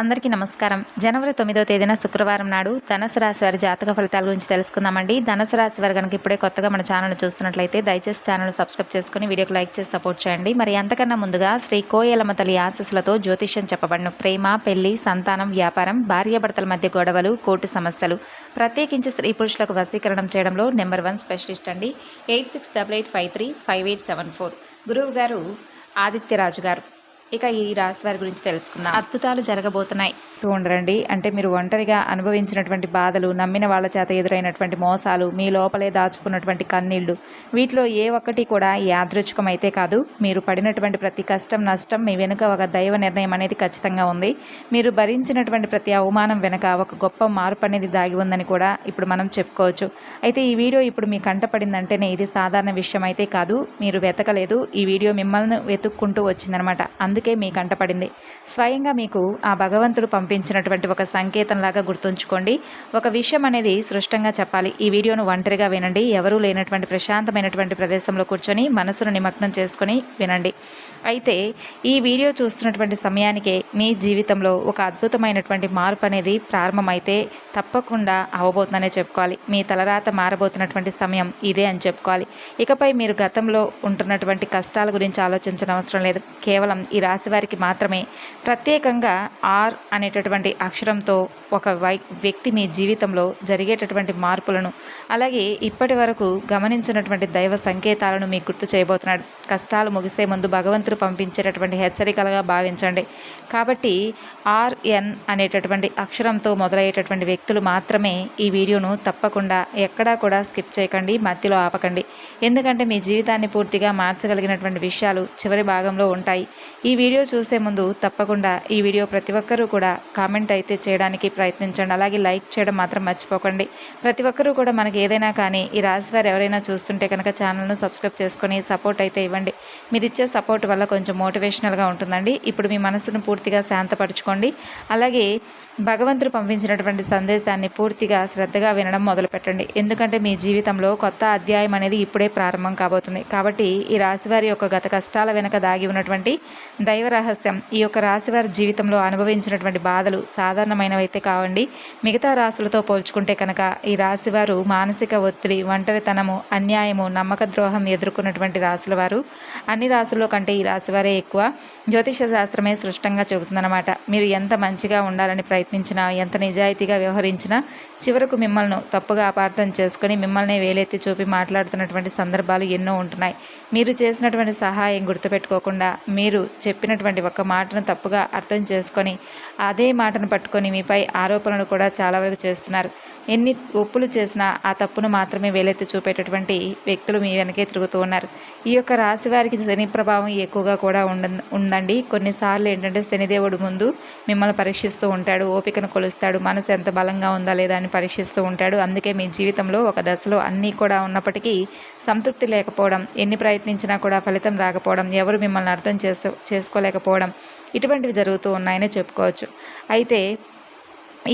అందరికీ నమస్కారం. జనవరి తొమ్మిదో తేదీన శుక్రవారం నాడు ధనుసు రాశి వారి జాతక ఫలితాల గురించి తెలుసుకుందామండి. ధనుసు రాశి వారు కనుక ఇప్పుడే కొత్తగా మన ఛానల్ చూస్తున్నట్లయితే దయచేసి ఛానల్ సబ్స్క్రైబ్ చేసుకుని వీడియోకి లైక్ చేసి సపోర్ట్ చేయండి. మరి అంతకన్నా ముందుగా శ్రీ కోయలమ్మ తల్లి ఆశస్సులతో జ్యోతిష్యం చెప్పబడిన. ప్రేమ పెళ్ళి సంతానం వ్యాపారం భార్యాభర్తల మధ్య గొడవలు కోర్టు సమస్యలు ప్రత్యేకించి స్త్రీ పురుషులకు వశీకరణం చేయడంలో నెంబర్ వన్ స్పెషలిస్ట్ అండి. Eight six double eight five three five eight seven four. గురువు గారు ఆదిత్యరాజు గారు. ఇక ఈ రాశి వారి గురించి తెలుసుకుందాం. అద్భుతాలు జరగబోతున్నాయి. ఉండరండి అంటే మీరు ఒంటరిగా అనుభవించినటువంటి బాధలు నమ్మిన వాళ్ళ చేత ఎదురైనటువంటి మోసాలు మీ లోపలే దాచుకున్నటువంటి కన్నీళ్ళు వీటిలో ఏ ఒక్కటి కూడా యాదృచ్ఛికం అయితే కాదు. మీరు పడినటువంటి ప్రతి కష్టం నష్టం మీ వెనుక ఒక దైవ నిర్ణయం అనేది ఖచ్చితంగా ఉంది. మీరు భరించినటువంటి ప్రతి అవమానం వెనుక ఒక గొప్ప మార్పు అనేది దాగి ఉందని కూడా ఇప్పుడు మనం చెప్పుకోవచ్చు. అయితే ఈ వీడియో ఇప్పుడు మీ కంటపడిందంటేనే ఇది సాధారణ విషయం అయితే కాదు. మీరు వెతకలేదు. ఈ వీడియో మిమ్మల్ని వెతుక్కుంటూ వచ్చిందనమాట. అందుకే మీ కంటపడింది స్వయంగా మీకు ఆ భగవంతుడు పంపించినటువంటి ఒక సంకేతంలాగా గుర్తుంచుకోండి. ఒక విషయం అనేది సృష్టంగా చెప్పాలి. ఈ వీడియోను ఒంటరిగా వినండి. ఎవరూ లేనటువంటి ప్రశాంతమైనటువంటి ప్రదేశంలో కూర్చొని మనసును నిమగ్నం చేసుకొని వినండి. అయితే ఈ వీడియో చూస్తున్నటువంటి సమయానికే మీ జీవితంలో ఒక అద్భుతమైనటువంటి మార్పు అనేది ప్రారంభమైతే తప్పకుండా అవబోతుందనే చెప్పుకోవాలి. మీ తలరాత మారబోతున్నటువంటి సమయం ఇదే అని చెప్పుకోవాలి. ఇకపై మీరు గతంలో ఉంటున్నటువంటి కష్టాల గురించి ఆలోచించిన అవసరం లేదు. కేవలం ఈ రాశి వారికి మాత్రమే. ప్రత్యేకంగా ఆర్ అనేటటువంటి అక్షరంతో ఒక వై వ్యక్తి మీ జీవితంలో జరిగేటటువంటి మార్పులను అలాగే ఇప్పటి వరకు గమనించినటువంటి దైవ సంకేతాలను మీకు గుర్తు చేయబోతున్నాడు. కష్టాలు ముగిసే ముందు భగవంతుడు పంపించేటటువంటి హెచ్చరికలుగా భావించండి. కాబట్టి ఆర్ఎన్ అనేటటువంటి అక్షరంతో మొదలయ్యేటటువంటి వ్యక్తులు మాత్రమే ఈ వీడియోను తప్పకుండా ఎక్కడా కూడా స్కిప్ చేయకండి మధ్యలో ఆపకండి. ఎందుకంటే మీ జీవితాన్ని పూర్తిగా మార్చగలిగినటువంటి విషయాలు చివరి భాగంలో ఉంటాయి. ఈ వీడియో చూసే ముందు తప్పకుండా ఈ వీడియో ప్రతి ఒక్కరూ కూడా కామెంట్ అయితే చేయడానికి ప్రయత్నించండి. అలాగే లైక్ చేయడం మాత్రం మర్చిపోకండి. ప్రతి ఒక్కరూ కూడా మనకి ఏదైనా కానీ ఈ రాశి వారు ఎవరైనా చూస్తుంటే కనుక ఛానల్ను సబ్స్క్రైబ్ చేసుకొని సపోర్ట్ అయితే ఇవ్వండి. మీరు ఇచ్చే సపోర్ట్ వల్ల కొంచెం మోటివేషనల్గా ఉంటుందండి. ఇప్పుడు మీ మనసును పూర్తిగా శాంతపరచుకోండి. అలాగే భగవంతుడు పంపించినటువంటి సందేశాన్ని పూర్తిగా శ్రద్ధగా వినడం మొదలుపెట్టండి. ఎందుకంటే మీ జీవితంలో కొత్త అధ్యాయం అనేది ఇప్పుడే ప్రారంభం కాబోతుంది. కాబట్టి ఈ రాశివారి యొక్క గత కష్టాల వెనుక దాగి ఉన్నటువంటి దైవ రహస్యం ఈ యొక్క రాశివారి జీవితంలో అనుభవించినటువంటి బాధలు సాధారణమైనవైతే కావండి. మిగతా రాశులతో పోల్చుకుంటే కనుక ఈ రాశివారు మానసిక ఒత్తిడి ఒంటరితనము అన్యాయము నమ్మక ద్రోహం ఎదుర్కొన్నటువంటి రాశుల వారు. అన్ని రాశుల్లో కంటే ఈ రాశి వారే ఎక్కువ. జ్యోతిష శాస్త్రమే స్పష్టంగా చెబుతుందన్నమాట. మీరు ఎంత మంచిగా ఉండాలని ప్రయత్నించినా ఎంత నిజాయితీగా వ్యవహరించినా చివరకు మిమ్మల్ని తప్పుగా అపార్థం చేసుకుని మిమ్మల్ని వేలెత్తి చూపి మాట్లాడుతున్నటువంటి సందర్భాలు ఎన్నో ఉంటున్నాయి. మీరు చేసినటువంటి సహాయం గుర్తుపెట్టుకోకుండా మీరు చెప్పినటువంటి ఒక మాటను తప్పుగా అర్థం చేసుకొని అదే మాటను పట్టుకొని మీపై ఆరోపణలు కూడా చాలా వరకు చేస్తున్నారు. ఎన్ని ఒప్పులు చేసినా ఆ తప్పును మాత్రమే వేలెత్తి చూపేటటువంటి వ్యక్తులు మీ వెనకే తిరుగుతూ ఉన్నారు. ఈ యొక్క రాశి వారికి శని ప్రభావం ఎక్కువగా కూడా ఉండ ఉందండి. కొన్నిసార్లు ఏంటంటే శనిదేవుడు ముందు మిమ్మల్ని పరీక్షిస్తూ ఉంటాడు ఓపికను కొలుస్తాడు మనసు ఎంత బలంగా ఉందా లేదా అని పరీక్షిస్తూ ఉంటాడు. అందుకే మీ జీవితంలో ఒక దశలో అన్నీ కూడా ఉన్నప్పటికీ సంతృప్తి లేకపోవడం ఎన్ని ప్రయత్నించినా కూడా ఫలితం రాకపోవడం ఎవరు మిమ్మల్ని అర్థం చేసు చేసుకోలేకపోవడం ఇటువంటివి జరుగుతూ ఉన్నాయని చెప్పుకోవచ్చు. అయితే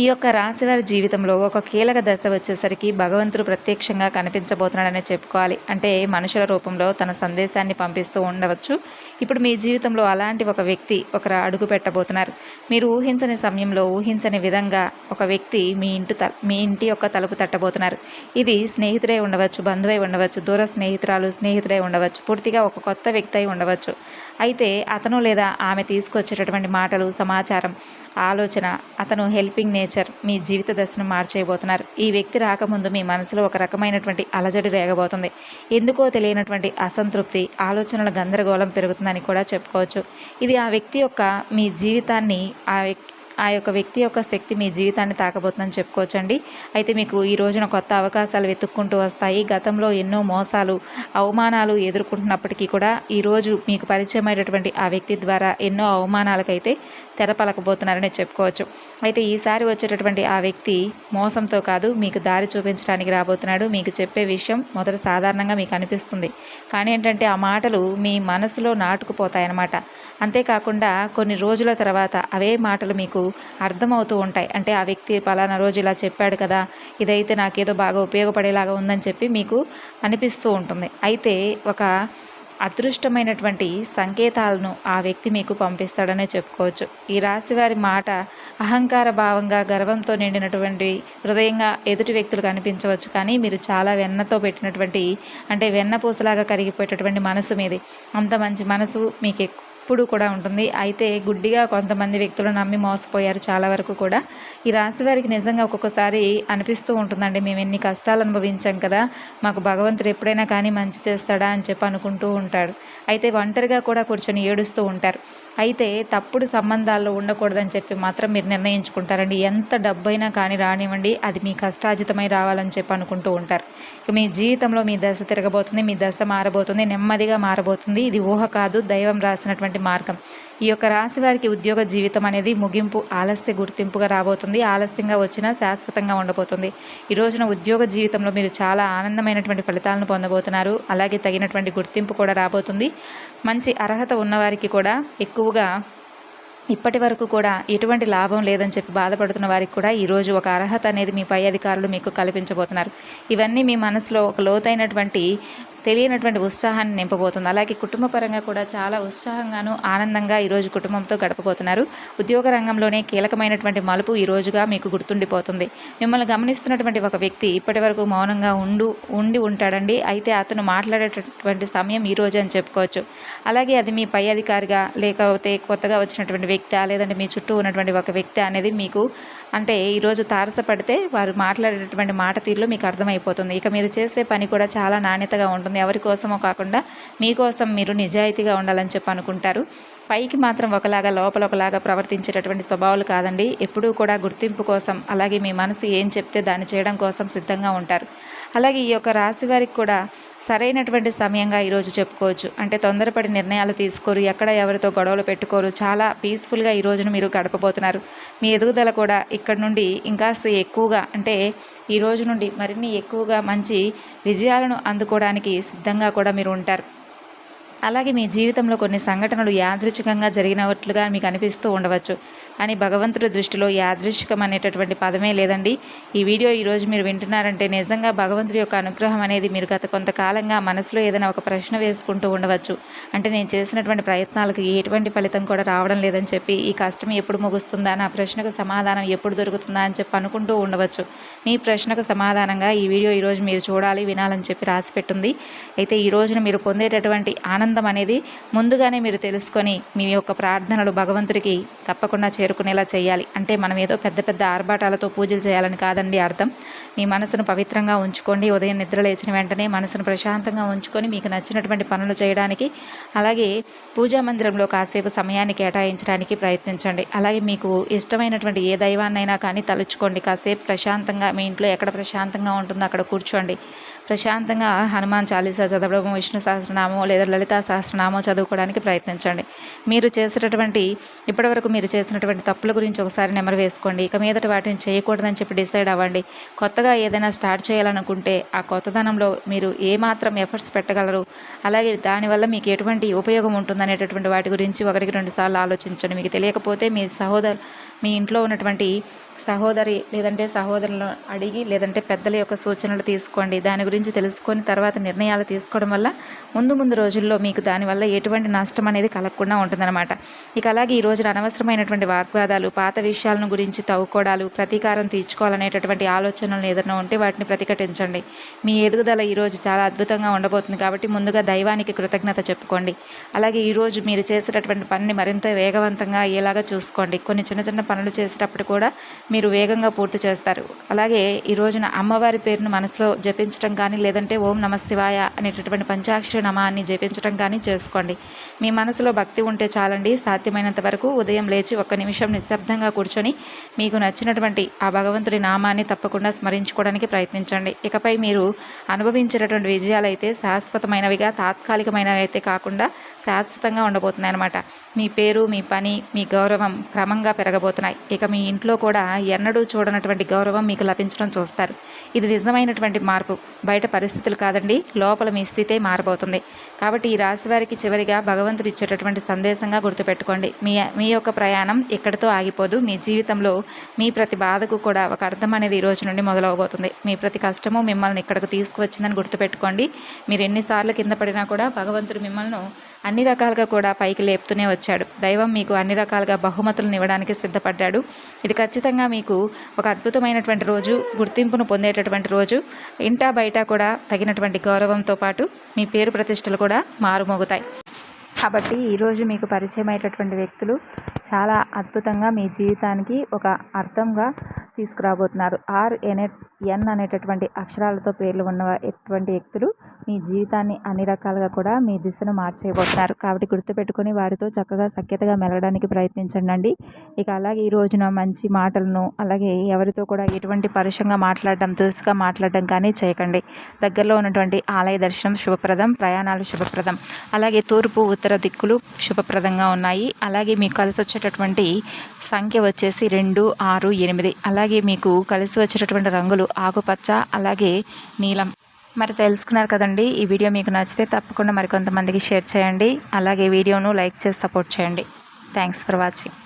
ఈ యొక్క రాశివారి జీవితంలో ఒక కీలక దశ వచ్చేసరికి భగవంతుడు ప్రత్యక్షంగా కనిపించబోతున్నాడని చెప్పుకోవాలి. అంటే మనుషుల రూపంలో తన సందేశాన్ని పంపిస్తూ ఉండవచ్చు. ఇప్పుడు మీ జీవితంలో అలాంటి ఒక వ్యక్తి ఒకరు అడుగు పెట్టబోతున్నారు. మీరు ఊహించని సమయంలో ఊహించని విధంగా ఒక వ్యక్తి మీ ఇంటి త మీ ఇంటి యొక్క తలుపు తట్టబోతున్నారు. ఇది స్నేహితుడై ఉండవచ్చు బంధువై ఉండవచ్చు దూర స్నేహితురాలు స్నేహితుడై ఉండవచ్చు పూర్తిగా ఒక కొత్త వ్యక్తి అయి ఉండవచ్చు. అయితే అతను లేదా ఆమె తీసుకొచ్చేటటువంటి మాటలు సమాచారం ఆలోచన అతను హెల్పింగ్ నేచర్ మీ జీవిత దశను మార్చేయబోతున్నారు. ఈ వ్యక్తి రాకముందు మీ మనసులో ఒక రకమైనటువంటి అలజడి రేగబోతుంది. ఎందుకో తెలియనటువంటి అసంతృప్తి ఆలోచనల గందరగోళం పెరుగుతుందని కూడా చెప్పుకోవచ్చు. ఇది ఆ వ్యక్తి యొక్క మీ జీవితాన్ని ఆ వ్యక్తి ఆ యొక్క వ్యక్తి యొక్క శక్తి మీ జీవితాన్ని తాకబోతుందని చెప్పుకోవచ్చండి. అయితే మీకు ఈ రోజున కొత్త అవకాశాలు వెతుక్కుంటూ వస్తాయి. గతంలో ఎన్నో మోసాలు అవమానాలు ఎదుర్కొంటున్నప్పటికీ కూడా ఈరోజు మీకు పరిచయమైనటువంటి ఆ వ్యక్తి ద్వారా ఎన్నో అవమానాలకైతే తెరపలకబోతున్నారని చెప్పుకోవచ్చు. అయితే ఈసారి వచ్చేటటువంటి ఆ వ్యక్తి మోసంతో కాదు మీకు దారి చూపించడానికి రాబోతున్నాడు. మీకు చెప్పే విషయం మొదట సాధారణంగా మీకు అనిపిస్తుంది. కానీ ఏంటంటే ఆ మాటలు మీ మనసులో నాటుకుపోతాయన్నమాట. అంతేకాకుండా కొన్ని రోజుల తర్వాత అవే మాటలు మీకు అర్థమవుతూ ఉంటాయి. అంటే ఆ వ్యక్తి పలానా రోజు ఇలా చెప్పాడు కదా ఇదైతే నాకేదో బాగా ఉపయోగపడేలాగా ఉందని చెప్పి మీకు అనిపిస్తూ ఉంటుంది. అయితే ఒక అదృష్టమైనటువంటి సంకేతాలను ఆ వ్యక్తి మీకు పంపిస్తాడనే చెప్పుకోవచ్చు. ఈ రాశి వారి మాట అహంకార భావంగా గర్వంతో నిండినటువంటి హృదయంగా ఎదుటి వ్యక్తులు కనిపించవచ్చు. కానీ మీరు చాలా వెన్నతో పెట్టినటువంటి అంటే వెన్న పూసలాగా కరిగిపోయేటటువంటి మనసు మీది. అంత మంచి మనసు మీకు ఎప్పుడు కూడా ఉంటుంది. అయితే గుడ్డిగా కొంతమంది వ్యక్తులు నమ్మి మోసపోయారు చాలా వరకు కూడా. ఈ రాశి వారికి నిజంగా ఒక్కొక్కసారి అనిపిస్తూ ఉంటుందండి. మేము ఎన్ని కష్టాలు అనుభవించాం కదా మాకు భగవంతుడు ఎప్పుడైనా కానీ మంచి చేస్తాడా అని చెప్పి అనుకుంటూ ఉంటాడు. అయితే ఒంటరిగా కూడా కూర్చొని ఏడుస్తూ ఉంటారు. అయితే తప్పుడు సంబంధాల్లో ఉండకూడదని చెప్పి మాత్రం మీరు నిర్ణయించుకుంటారండి. ఎంత డబ్బైనా కానీ రానివ్వండి. అది మీ కష్టాజితమై రావాలని చెప్పి అనుకుంటూ ఉంటారు. ఇక మీ జీవితంలో మీ దశ తిరగబోతుంది మీ దశ మారబోతుంది నెమ్మదిగా మారబోతుంది. ఇది ఊహ కాదు దైవం రాసినటువంటి మార్గం. ఈ యొక్క రాశి వారికి ఉద్యోగ జీవితం అనేది ముగింపు ఆలస్య గుర్తింపుగా రాబోతుంది. ఆలస్యంగా వచ్చినా శాశ్వతంగా ఉండబోతుంది. ఈ రోజున ఉద్యోగ జీవితంలో మీరు చాలా ఆనందమైనటువంటి ఫలితాలను పొందబోతున్నారు. అలాగే తగినటువంటి గుర్తింపు కూడా రాబోతుంది. మంచి అర్హత ఉన్నవారికి కూడా ఎక్కువగా ఇప్పటి వరకు కూడా ఎటువంటి లాభం లేదని చెప్పి బాధపడుతున్న వారికి కూడా ఈరోజు ఒక అర్హత అనేది మీ పై అధికారులు మీకు కల్పించబోతున్నారు. ఇవన్నీ మీ మనసులో ఒక లోతైనటువంటి తెలియనటువంటి ఉత్సాహాన్ని నింపబోతుంది. అలాగే కుటుంబ పరంగా కూడా చాలా ఉత్సాహంగాను ఆనందంగా ఈరోజు కుటుంబంతో గడపబోతున్నారు. ఉద్యోగ రంగంలోనే కీలకమైనటువంటి మలుపు ఈ రోజుగా మీకు గుర్తుండిపోతుంది. మిమ్మల్ని గమనిస్తున్నటువంటి ఒక వ్యక్తి ఇప్పటి వరకు మౌనంగా ఉండు ఉండి ఉంటాడండి. అయితే అతను మాట్లాడేటటువంటి సమయం ఈ రోజు అని చెప్పుకోవచ్చు. అలాగే అది మీ పై అధికారిగా లేకపోతే కొత్తగా వచ్చినటువంటి వ్యక్తి లేదంటే మీ చుట్టూ ఉన్నటువంటి ఒక వ్యక్తి అనేది మీకు అంటే ఈరోజు తారసపడితే వారు మాట్లాడేటటువంటి మాట తీరులో మీకు అర్థమైపోతుంది. ఇక మీరు చేసే పని కూడా చాలా నాణ్యతగా ఉంటుంది. ఎవరి కోసమో కాకుండా మీకోసం మీరు నిజాయితీగా ఉండాలని చెప్పి అనుకుంటారు. పైకి మాత్రం ఒకలాగా లోపల ఒకలాగా ప్రవర్తించేటటువంటి స్వభావాలు కాదండి. ఎప్పుడూ కూడా గుర్తింపు కోసం అలాగే మీ మనసు ఏం చెప్తే దాన్ని చేయడం కోసం సిద్ధంగా ఉంటారు. అలాగే ఈ యొక్క రాశి వారికి కూడా సరైనటువంటి సమయంగా ఈరోజు చెప్పుకోవచ్చు. అంటే తొందరపడి నిర్ణయాలు తీసుకోరు. ఎక్కడ ఎవరితో గొడవలు పెట్టుకోరు. చాలా పీస్ఫుల్గా ఈ రోజును మీరు గడపబోతున్నారు. మీ ఎదుగుదల కూడా ఇక్కడ నుండి ఇంకాస్త ఎక్కువగా అంటే ఈ రోజు నుండి మరిన్ని ఎక్కువగా మంచి విజయాలను అందుకోవడానికి సిద్ధంగా కూడా మీరు ఉంటారు. అలాగే మీ జీవితంలో కొన్ని సంఘటనలు యాదృచ్ఛికంగా జరిగినట్లుగా మీకు అనిపిస్తూ ఉండవచ్చు. కానీ భగవంతుడి దృష్టిలో యాదృచ్ఛికం అనేటటువంటి పదమే లేదండి. ఈ వీడియో ఈరోజు మీరు వింటున్నారంటే నిజంగా భగవంతుడి యొక్క అనుగ్రహం అనేది మీరు గత కొంతకాలంగా మనసులో ఏదైనా ఒక ప్రశ్న వేసుకుంటూ ఉండవచ్చు. అంటే నేను చేసినటువంటి ప్రయత్నాలకు ఎటువంటి ఫలితం కూడా రావడం లేదని చెప్పి ఈ కష్టం ఎప్పుడు ముగుస్తుందా నా ప్రశ్నకు సమాధానం ఎప్పుడు దొరుకుతుందా అని చెప్పి అనుకుంటూ ఉండవచ్చు. మీ ప్రశ్నకు సమాధానంగా ఈ వీడియో ఈరోజు మీరు చూడాలి వినాలని చెప్పి రాసిపెట్టుంది అయితే ఈ రోజున మీరు పొందేటటువంటి ఆనందం అనేది ముందుగానే మీరు తెలుసుకొని మీ యొక్క ప్రార్థనలు భగవంతుడికి తప్పకుండా చేరుకునేలా చేయాలి. అంటే మనం ఏదో పెద్ద పెద్ద ఆర్భాటాలతో పూజలు చేయాలని కాదండి అర్థం. మీ మనసును పవిత్రంగా ఉంచుకోండి. ఉదయం నిద్ర లేచిన వెంటనే మనసును ప్రశాంతంగా ఉంచుకొని మీకు నచ్చినటువంటి పనులు చేయడానికి అలాగే పూజా మందిరంలో కాసేపు సమయాన్ని కేటాయించడానికి ప్రయత్నించండి. అలాగే మీకు ఇష్టమైనటువంటి ఏ దైవాన్నైనా కానీ తలుచుకోండి. కాసేపు ప్రశాంతంగా మీ ఇంట్లో ఎక్కడ ప్రశాంతంగా ఉంటుందో అక్కడ కూర్చోండి. ప్రశాంతంగా హనుమాన్ చాలీసా చదవడం విష్ణు సహస్రనామం లేదా లలితా సహస్రనామం చదువుకోవడానికి ప్రయత్నించండి. మీరు చేసేటటువంటి ఇప్పటివరకు మీరు చేసినటువంటి తప్పుల గురించి ఒకసారి నెమరు వేసుకోండి. ఇక మీదట వాటిని చేయకూడదని చెప్పి డిసైడ్ అవ్వండి. కొత్తగా ఏదైనా స్టార్ట్ చేయాలనుకుంటే ఆ కొత్తదనంలో మీరు ఏమాత్రం ఎఫర్ట్స్ పెట్టగలరు. అలాగే దానివల్ల మీకు ఎటువంటి ఉపయోగం ఉంటుందనేటటువంటి వాటి గురించి ఒకటికి రెండు సార్లు ఆలోచించండి. మీకు తెలియకపోతే మీ సహోదరు మీ ఇంట్లో ఉన్నటువంటి సహోదరి లేదంటే సహోదరులను అడిగి లేదంటే పెద్దల యొక్క సూచనలు తీసుకోండి. దాని గురించి తెలుసుకొని తర్వాత నిర్ణయాలు తీసుకోవడం వల్ల ముందు ముందు రోజుల్లో మీకు దానివల్ల ఎటువంటి నష్టం అనేది కలగకుండా ఉంటుందన్నమాట. ఇక అలాగే ఈ రోజున అనవసరమైనటువంటి వాగ్వాదాలు పాత విషయాలను గురించి తవ్వుకోవడాలు ప్రతీకారం తీర్చుకోవాలనేటటువంటి ఆలోచనలు ఏదైనా ఉంటే వాటిని ప్రతిఘటించండి. మీ ఎదుగుదల ఈరోజు చాలా అద్భుతంగా ఉండబోతుంది కాబట్టి ముందుగా దైవానికి కృతజ్ఞత చెప్పుకోండి. అలాగే ఈరోజు మీరు చేసేటటువంటి పనిని మరింత వేగవంతంగా అయ్యేలాగా చూసుకోండి. కొన్ని చిన్న చిన్న పనులు చేసేటప్పుడు కూడా మీరు వేగంగా పూర్తి చేస్తారు. అలాగే ఈ రోజున అమ్మవారి పేరును మనసులో జపించడం కానీ లేదంటే ఓం నమ శివాయ అనేటటువంటి పంచాక్షర నమాన్ని జపించడం కానీ చేసుకోండి. మీ మనసులో భక్తి ఉంటే చాలండి. సాధ్యమైనంత వరకు ఉదయం లేచి ఒక్క నిమిషం నిశ్శబ్దంగా కూర్చొని మీకు నచ్చినటువంటి ఆ భగవంతుడి నామాన్ని తప్పకుండా స్మరించుకోవడానికి ప్రయత్నించండి. ఇకపై మీరు అనుభవించినటువంటి విజయాలు అయితే శాశ్వతమైనవిగా తాత్కాలికమైనవి అయితే కాకుండా శాశ్వతంగా ఉండబోతున్నాయి అన్నమాట మీ పేరు మీ పని మీ గౌరవం క్రమంగా పెరగబోతున్నాయి. ఇక మీ ఇంట్లో కూడా ఎన్నడూ చూడనటువంటి గౌరవం మీకు లభించడం చూస్తారు. ఇది నిజమైనటువంటి మార్పు. బయట పరిస్థితులు కాదండి. లోపల మీ స్థితే మారబోతుంది. కాబట్టి ఈ రాశి వారికి చివరిగా భగవంతుడు ఇచ్చేటటువంటి సందేశంగా గుర్తుపెట్టుకోండి. మీ మీ యొక్క ప్రయాణం ఎక్కడితో ఆగిపోదు. మీ జీవితంలో మీ ప్రతి బాధకు కూడా ఒక అర్థం అనేది ఈ రోజు నుండి మొదలవబోతుంది. మీ ప్రతి కష్టము మిమ్మల్ని ఇక్కడికి తీసుకువచ్చిందని గుర్తుపెట్టుకోండి. మీరు ఎన్నిసార్లు కింద పడినా కూడా భగవంతుడు మిమ్మల్ని అన్ని రకాలుగా కూడా పైకి లేపుతూనే వచ్చాడు. దైవం మీకు అన్ని రకాలుగా బహుమతులను ఇవ్వడానికి సిద్ధపడ్డాడు. ఇది ఖచ్చితంగా మీకు ఒక అద్భుతమైనటువంటి రోజు గుర్తింపును పొందేటటువంటి రోజు ఇంటా బయట కూడా తగినటువంటి గౌరవంతో పాటు మీ పేరు ప్రతిష్టలు కూడా మారుమోగుతాయి. కాబట్టి ఈరోజు మీకు పరిచయం అయ్యేటటువంటి వ్యక్తులు చాలా అద్భుతంగా మీ జీవితానికి ఒక అర్థంగా తీసుకురాబోతున్నారు. ఆర్ ఎనే ఎన్ అనేటటువంటి అక్షరాలతో పేర్లు ఉన్న ఎటువంటి వ్యక్తులు మీ జీవితాన్ని అన్ని రకాలుగా కూడా మీ దిశను మార్చేయబోతున్నారు. కాబట్టి గుర్తుపెట్టుకొని వారితో చక్కగా సఖ్యతగా మెలగడానికి ప్రయత్నించండి ఇక అలాగే ఈ రోజున మంచి మాటలను అలాగే ఎవరితో కూడా ఎటువంటి పరుషంగా మాట్లాడడం దురుసుగా మాట్లాడడం కానీ చేయకండి. దగ్గరలో ఉన్నటువంటి ఆలయ దర్శనం శుభప్రదం ప్రయాణాలు శుభప్రదం. అలాగే తూర్పు ఉత్తర దిక్కులు శుభప్రదంగా ఉన్నాయి. అలాగే మీకు కలిసి వచ్చేటటువంటి సంఖ్య వచ్చేసి రెండు ఆరు ఎనిమిది. అలాగే మీకు కలిసి వచ్చేటటువంటి రంగులు ఆకుపచ్చ అలాగే నీలం. మరి తెలుసుకున్నారు కదండి ఈ వీడియో మీకు నచ్చితే తప్పకుండా మరికొంతమందికి షేర్ చేయండి అలాగే వీడియోను లైక్ చేసి సపోర్ట్ చేయండి. Thanks for watching